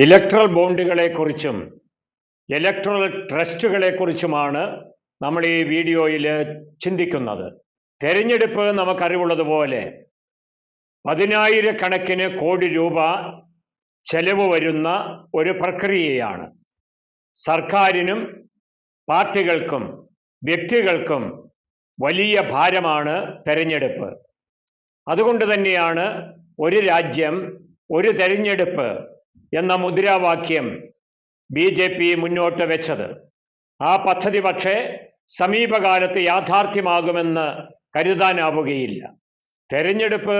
Electoral ബോണ്ടുകളെക്കുറിച്ചും electoral ട്രസ്റ്റുകളെക്കുറിച്ചുമാണ് നമ്മൾ ഈ വീഡിയോയിൽ ചിന്തിക്കുന്നത്. തെരഞ്ഞെടുപ്പ് നമുക്കറിവുള്ളതുപോലെ പതിനായിരക്കണക്കിന് കോടി രൂപ ചെലവ് വരുന്ന ഒരു പ്രക്രിയയാണ്. സർക്കാരിനും പാർട്ടികൾക്കും വ്യക്തികൾക്കും വലിയ ഭാരമാണ് തെരഞ്ഞെടുപ്പ്. അതുകൊണ്ട് തന്നെയാണ് ഒരു രാജ്യം ഒരു തെരഞ്ഞെടുപ്പ് എന്ന മുദ്രാവാക്യം ബി ജെ പി മുന്നോട്ട് വെച്ചത്. ആ പദ്ധതി പക്ഷേ സമീപകാലത്ത് യാഥാർത്ഥ്യമാകുമെന്ന് കരുതാനാവുകയില്ല. തെരഞ്ഞെടുപ്പ്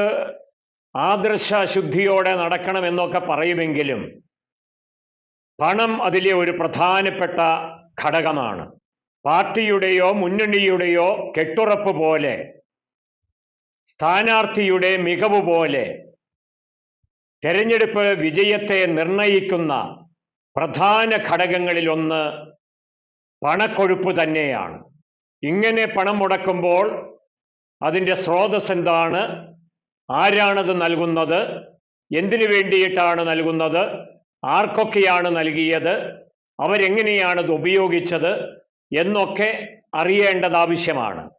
ആദർശ ശുദ്ധിയോടെ നടക്കണമെന്നൊക്കെ പറയുമെങ്കിലും പണം അതിലെ ഒരു പ്രധാനപ്പെട്ട ഘടകമാണ്. പാർട്ടിയുടെയോ മുന്നണിയുടെയോ കെട്ടുറപ്പ് പോലെ സ്ഥാനാർത്ഥിയുടെ മികവ് പോലെ തെരഞ്ഞെടുപ്പ് വിജയത്തെ നിർണയിക്കുന്ന പ്രധാന ഘടകങ്ങളിൽ ഒന്ന് പണക്കൊഴുപ്പ് തന്നെയാണ്. ഇങ്ങനെ പണം മുടക്കുമ്പോൾ അതിന്റെ സ്രോതസ് എന്താണ്? ആരാണത് നൽകുന്നത്? എന്തിനു വേണ്ടിയിട്ടാണ് നൽകുന്നത്? ആർക്കൊക്കെയാണ് നൽകിയത്? അവരെങ്ങനെയാണത് ഉപയോഗിച്ചത്? എന്നൊക്കെ അറിയേണ്ടത് ആവശ്യമാണ്.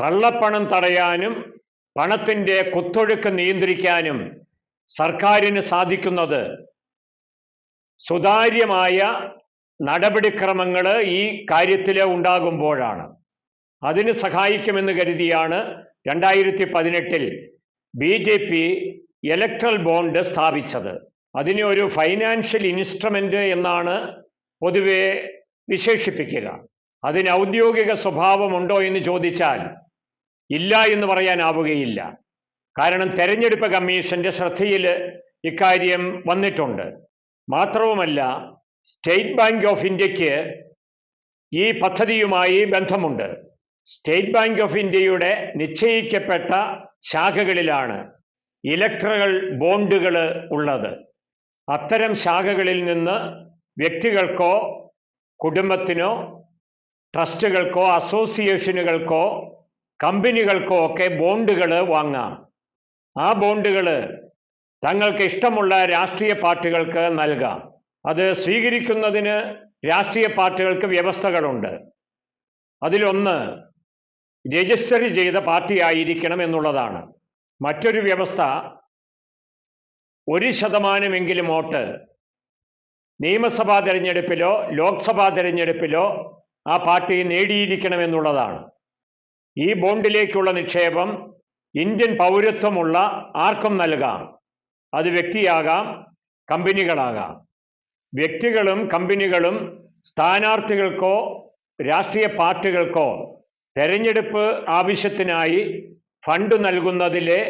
കള്ളപ്പണം തടയാനും പണത്തിന്റെ കുത്തൊഴുക്ക് നിയന്ത്രിക്കാനും സർക്കാരിന് സാധിക്കുന്നത് സുതാര്യമായ നടപടിക്രമങ്ങൾ ഈ കാര്യത്തിൽ ഉണ്ടാകുമ്പോഴാണ്. അതിന് സഹായിക്കുമെന്ന് കരുതിയാണ് രണ്ടായിരത്തി പതിനെട്ടിൽ B J P electoral bond സ്ഥാപിച്ചത്. അതിനെ ഒരു ഫൈനാൻഷ്യൽ ഇൻസ്ട്രുമെന്റ് എന്നാണ് പൊതുവെ വിശേഷിപ്പിക്കുക. അതിന് ഔദ്യോഗിക സ്വഭാവമുണ്ടോ എന്ന് ചോദിച്ചാൽ ഇല്ല എന്ന് പറയാനാവുകയില്ല. കാരണം തെരഞ്ഞെടുപ്പ് കമ്മീഷന്റെ ശ്രദ്ധയിൽ ഇക്കാര്യം വന്നിട്ടുണ്ട്. മാത്രവുമല്ല സ്റ്റേറ്റ് ബാങ്ക് ഓഫ് ഇന്ത്യയ്ക്ക് ഈ പദ്ധതിയുമായി ബന്ധമുണ്ട്. സ്റ്റേറ്റ് ബാങ്ക് ഓഫ് ഇന്ത്യയുടെ നിശ്ചയിക്കപ്പെട്ട ശാഖകളിലാണ് ഇലക്ട്രകൾ ബോണ്ടുകൾ ഉള്ളത്. അത്തരം ശാഖകളിൽ നിന്ന് വ്യക്തികൾക്കോ കുടുംബത്തിനോ ട്രസ്റ്റുകൾക്കോ അസോസിയേഷനുകൾക്കോ കമ്പനികൾക്കോ ഒക്കെ ബോണ്ടുകൾ വാങ്ങാം. ആ ബോണ്ടുകൾ തങ്ങൾക്ക് ഇഷ്ടമുള്ള രാഷ്ട്രീയ പാർട്ടികൾക്ക് നൽകാം. അത് സ്വീകരിക്കുന്നതിന് രാഷ്ട്രീയ പാർട്ടികൾക്ക് വ്യവസ്ഥകളുണ്ട്. അതിലൊന്ന് രജിസ്റ്റർ ചെയ്ത പാർട്ടി ആയിരിക്കണം എന്നുള്ളതാണ്. മറ്റൊരു വ്യവസ്ഥ ഒരു ശതമാനമെങ്കിലും വോട്ട് നിയമസഭാ തിരഞ്ഞെടുപ്പിലോ ലോക്സഭാ തിരഞ്ഞെടുപ്പിലോ ആ പാർട്ടി നേടിയിരിക്കണമെന്നുള്ളതാണ് ഈ ബോണ്ടിലേക്കുള്ള നിക്ഷേപം ഇന്ത്യൻ പൗരത്വമുള്ള ആർക്കും നൽകാം. അത് വ്യക്തിയാകാം കമ്പനികളാകാം. വ്യക്തികളും കമ്പനികളും സ്ഥാനാർത്ഥികൾക്കോ രാഷ്ട്രീയ പാർട്ടികൾക്കോ തെരഞ്ഞെടുപ്പ് ആവശ്യത്തിനായി ഫണ്ട് നൽകുന്നതിലെ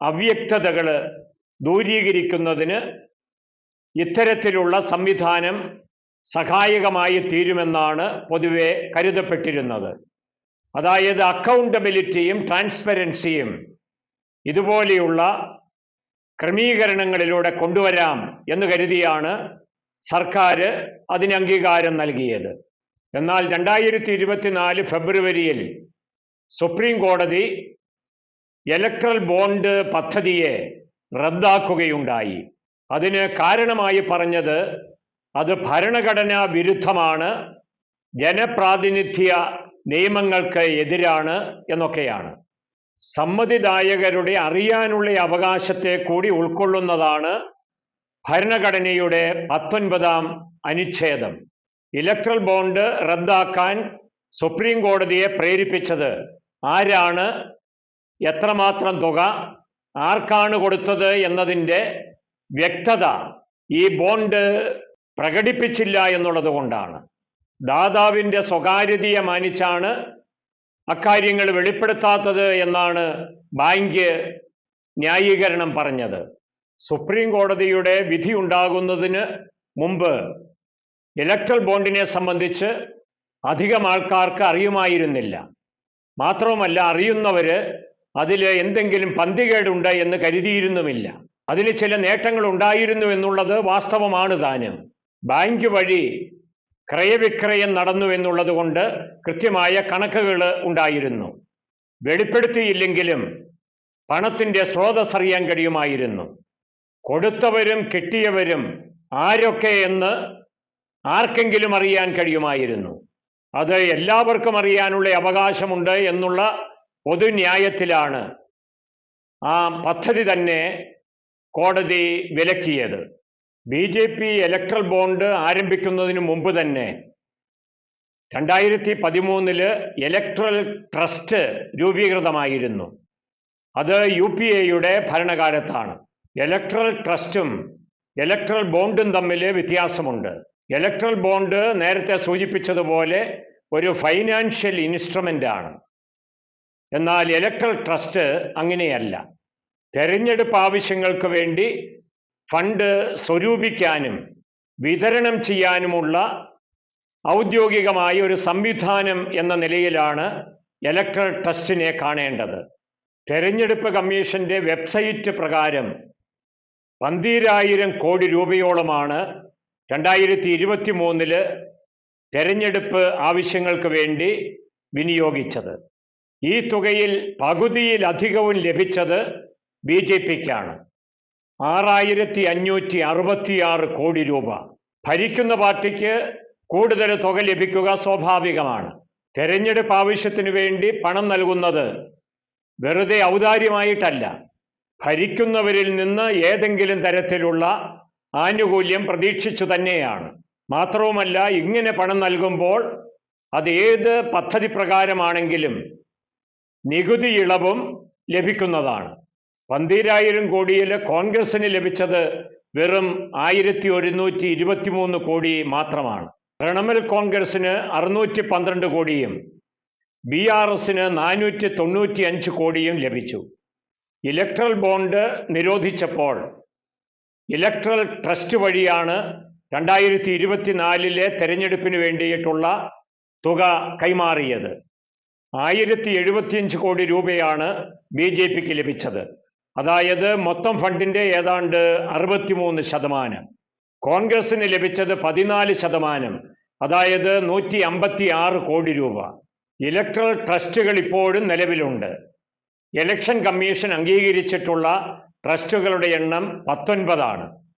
അവ്യക്തതകൾ ദൂരീകരിക്കുന്നതിന് ഇത്തരത്തിലുള്ള സംവിധാനം സഹായകമായി തീരുമെന്നാണ് പൊതുവെ കരുതപ്പെട്ടിരുന്നത്. അതായത് അക്കൗണ്ടബിലിറ്റിയും ട്രാൻസ്പെറൻസിയും ഇതുപോലെയുള്ള ക്രമീകരണങ്ങളിലൂടെ കൊണ്ടുവരാം എന്ന് കരുതിയാണ് സർക്കാർ അതിന് അംഗീകാരം നൽകിയത്. എന്നാൽ രണ്ടായിരത്തി ഇരുപത്തിനാല് ഫെബ്രുവരിയിൽ സുപ്രീം കോടതി ഇലക്ട്രൽ ബോണ്ട് പദ്ധതിയെ റദ്ദാക്കുകയുണ്ടായി. അതിന് കാരണമായി പറഞ്ഞത് അത് ഭരണഘടനാ വിരുദ്ധമാണ് ജനപ്രാതിനിധ്യ നിയമങ്ങൾക്ക് എതിരാണ് എന്നൊക്കെയാണ്. സമ്മതിദായകരുടെ അറിയാനുള്ള അവകാശത്തെ കൂടി ഉൾക്കൊള്ളുന്നതാണ് ഭരണഘടനയുടെ പത്തൊൻപതാം അനുച്ഛേദം. ഇലക്ട്രൽ ബോണ്ട് റദ്ദാക്കാൻ സുപ്രീം കോടതിയെ പ്രേരിപ്പിച്ചത് ആരാണ്? എത്രമാത്രം തുക? ആർക്കാണ് കൊടുത്തത് എന്നതിന്റെ വ്യക്തത ഈ ബോണ്ട് പ്രകടിപ്പിച്ചില്ല എന്നുള്ളത് കൊണ്ടാണ്. ദാതാവിന്റെ സ്വകാര്യതയെ മാനിച്ചാണ് അക്കാര്യങ്ങൾ വെളിപ്പെടുത്താത്തത് എന്നാണ് ബാങ്ക് ന്യായീകരണം പറഞ്ഞത്. സുപ്രീം കോടതിയുടെ വിധി ഉണ്ടാകുന്നതിന് മുമ്പ് ഇലക്ട്രൽ ബോണ്ടിനെ സംബന്ധിച്ച് അധികം ആൾക്കാർക്ക് അറിയുമായിരുന്നില്ല. മാത്രവുമല്ല അറിയുന്നവർ അതിൽ എന്തെങ്കിലും പന്തികേടുണ്ട് എന്ന് കരുതിയിരുന്നുമില്ല. അതിന് ചില നേട്ടങ്ങൾ ഉണ്ടായിരുന്നു എന്നുള്ളത് വാസ്തവമാണ് താനും. ബാങ്ക് വഴി ക്രയവിക്രയം നടന്നു എന്നുള്ളതുകൊണ്ട് കൃത്യമായ കണക്കുകൾ ഉണ്ടായിരുന്നു. വെളിപ്പെടുത്തിയില്ലെങ്കിലും പണത്തിന്റെ സ്രോതസ് അറിയാൻ കഴിയുമായിരുന്നു. കൊടുത്തവരും കിട്ടിയവരും ആരൊക്കെ എന്ന് ആർക്കെങ്കിലും അറിയാൻ കഴിയുമായിരുന്നു. അത് എല്ലാവർക്കും അറിയാനുള്ള അവകാശമുണ്ട് എന്നുള്ള പൊതുന്യായത്തിലാണ് ആ പദ്ധതി തന്നെ കോടതി വിലക്കിയത്. B J P electoral bond ആരംഭിക്കുന്നതിന് മുമ്പ് തന്നെ രണ്ടായിരത്തി പതിമൂന്നിൽ ഇലക്ട്രൽ ട്രസ്റ്റ് രൂപീകൃതമായിരുന്നു. അത് യു പി എയുടെ ഭരണകാലത്താണ്. ഇലക്ട്രൽ ട്രസ്റ്റും ഇലക്ട്രൽ ബോണ്ടും തമ്മിൽ വ്യത്യാസമുണ്ട്. ഇലക്ട്രൽ ബോണ്ട് നേരത്തെ സൂചിപ്പിച്ചതുപോലെ ഒരു ഫൈനാൻഷ്യൽ ഇൻസ്ട്രുമെന്റ് ആണ്. എന്നാൽ ഇലക്ട്രൽ ട്രസ്റ്റ് അങ്ങനെയല്ല. തെരഞ്ഞെടുപ്പ് ആവശ്യങ്ങൾക്ക് വേണ്ടി ഫണ്ട് സ്വരൂപിക്കാനും വിതരണം ചെയ്യാനുമുള്ള ഔദ്യോഗികമായ ഒരു സംവിധാനം എന്ന നിലയിലാണ് ഇലക്ട്രൽ ട്രസ്റ്റിനെ കാണേണ്ടത്. തെരഞ്ഞെടുപ്പ് കമ്മീഷന്റെ വെബ്സൈറ്റ് പ്രകാരം പന്തീരായിരം കോടി രൂപയോളമാണ് രണ്ടായിരത്തി ഇരുപത്തി മൂന്നിൽ തെരഞ്ഞെടുപ്പ് ആവശ്യങ്ങൾക്ക് വേണ്ടി വിനിയോഗിച്ചത്. ഈ തുകയിൽ പകുതിയിലധികവും ലഭിച്ചത് ബി ജെ പിക്കാണ്. ആറായിരത്തി അഞ്ഞൂറ്റി അറുപത്തിയാറ് കോടി രൂപ. ഭരിക്കുന്ന പാർട്ടിക്ക് കൂടുതൽ തുക ലഭിക്കുക സ്വാഭാവികമാണ്. തെരഞ്ഞെടുപ്പ് ആവശ്യത്തിന് വേണ്ടി പണം നൽകുന്നത് വെറുതെ ഔദാര്യമായിട്ടല്ല. ഭരിക്കുന്നവരിൽ നിന്ന് ഏതെങ്കിലും തരത്തിലുള്ള ആനുകൂല്യം പ്രതീക്ഷിച്ചു തന്നെയാണ്. മാത്രവുമല്ല ഇങ്ങനെ പണം നൽകുമ്പോൾ അത് ഏത് പദ്ധതി പ്രകാരമാണെങ്കിലും നികുതി ഇളവും ലഭിക്കുന്നതാണ്. പന്തീരായിരം കോടിയിൽ കോൺഗ്രസിന് ലഭിച്ചത് വെറും ആയിരത്തി ഒരുന്നൂറ്റി ഇരുപത്തിമൂന്ന് കോടി മാത്രമാണ്. തൃണമൂൽ കോൺഗ്രസിന് അറുന്നൂറ്റി പന്ത്രണ്ട് കോടിയും ബി ആർ എസിന് നാനൂറ്റി തൊണ്ണൂറ്റി അഞ്ച് കോടിയും ലഭിച്ചു. ഇലക്ട്രൽ ബോണ്ട് നിരോധിച്ചപ്പോൾ ഇലക്ട്രൽ ട്രസ്റ്റ് വഴിയാണ് രണ്ടായിരത്തി ഇരുപത്തിനാലിലെ തെരഞ്ഞെടുപ്പിന് വേണ്ടിയിട്ടുള്ള തുക കൈമാറിയത്. ആയിരത്തി എഴുപത്തിയഞ്ച് കോടി രൂപയാണ് ബി ജെ പിക്ക് ലഭിച്ചത്. അതായത് മൊത്തം ഫണ്ടിന്റെ ഏതാണ്ട് അറുപത്തിമൂന്ന് ശതമാനം. കോൺഗ്രസിന് ലഭിച്ചത് പതിനാല് ശതമാനം. അതായത് നൂറ്റി അമ്പത്തി ആറ് കോടി രൂപ. ഇലക്ട്രൽ ട്രസ്റ്റുകൾ ഇപ്പോഴും നിലവിലുണ്ട്. ഇലക്ഷൻ കമ്മീഷൻ അംഗീകരിച്ചിട്ടുള്ള ട്രസ്റ്റുകളുടെ എണ്ണം പത്തൊൻപതാണ്.